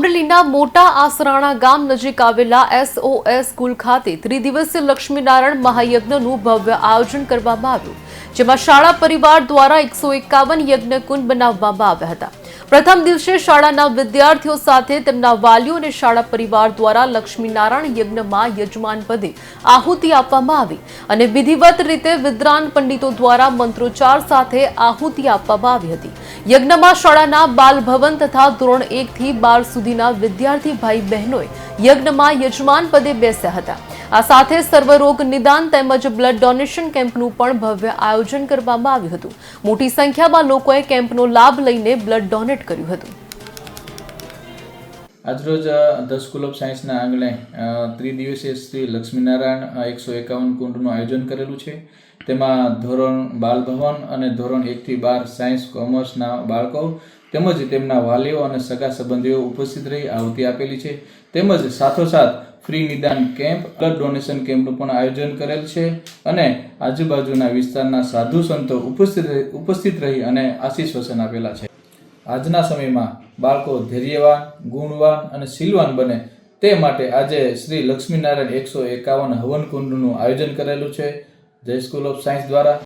અમરેલીના મોટા આસરાણા ગામ નજીક આવેલા એસઓએસ સ્કૂલ ખાતે ત્રિદિવસીય લક્ષ્મીનારાયણ મહાયજ્ઞનું ભવ્ય આયોજન કરવામાં આવ્યું, જેમાં શાળા પરિવાર દ્વારા એકસો એકાવન યજ્ઞ કુંડ બનાવવામાં આવ્યા હતા. પ્રથમ દિવસે શાળાના વિદ્યાર્થીઓ સાથે તેમના વાલીઓ અને શાળા પરિવાર દ્વારા લક્ષ્મીનારાયણ યજ્ઞમાં યજમાન પદે આહુતિ આપવામાં આવી અને વિધિવત રીતે વિદ્વાન પંડિતો દ્વારા મંત્રોચ્ચાર સાથે આહુતિ આપવામાં આવી હતી. યજ્ઞમાં શાળાના બાલભવન તથા ધોરણ એકથી બાર સુધીના વિદ્યાર્થી ભાઈ બહેનોએ યજ્ઞમાં યજમાન પદે બેસ્યા હતા. આ સાથે સર્વરોગ નિદાન તેમજ બ્લડ ડોનેશન કેમ્પનું પણ ભવ્ય આયોજન કરવામાં આવ્યું હતું. મોટી સંખ્યામાં લોકોએ કેમ્પનો લાભ લઈને બ્લડ ડોનેટ કર્યું હતું. આજરોજ ધ સ્કૂલ ઓફ સાયન્સના આંગણે ત્રિદિવસીય શ્રી લક્ષ્મીનારાયણ એકસો એકાવન કુંડનું આયોજન કરેલું છે. તેમાં ધોરણ બાલ અને ધોરણ એકથી બાર સાયન્સ કોમર્સના બાળકો તેમજ તેમના વાલીઓ અને સગા સંબંધીઓ ઉપસ્થિત રહી આહુતિ આપેલી છે. તેમજ સાથોસાથ ફ્રી નિદાન કેમ્પ, બ્લડ ડોનેશન કેમ્પનું પણ આયોજન કરેલ છે અને આજુબાજુના વિસ્તારના સાધુ સંતો ઉપસ્થિત ઉપસ્થિત રહી અને આશીષ વચન આપેલા છે. આજના સમયમાં બાળકો ધૈર્યવાન, ગુણવાન અને શીલવાન બને તે માટે આજે શ્રી લક્ષ્મીનારાયણ એકસો એકાવન હવન કુંડનું આયોજન કરેલું છે. જય સ્કૂલ ઓફ સાયન્સ દ્વારા.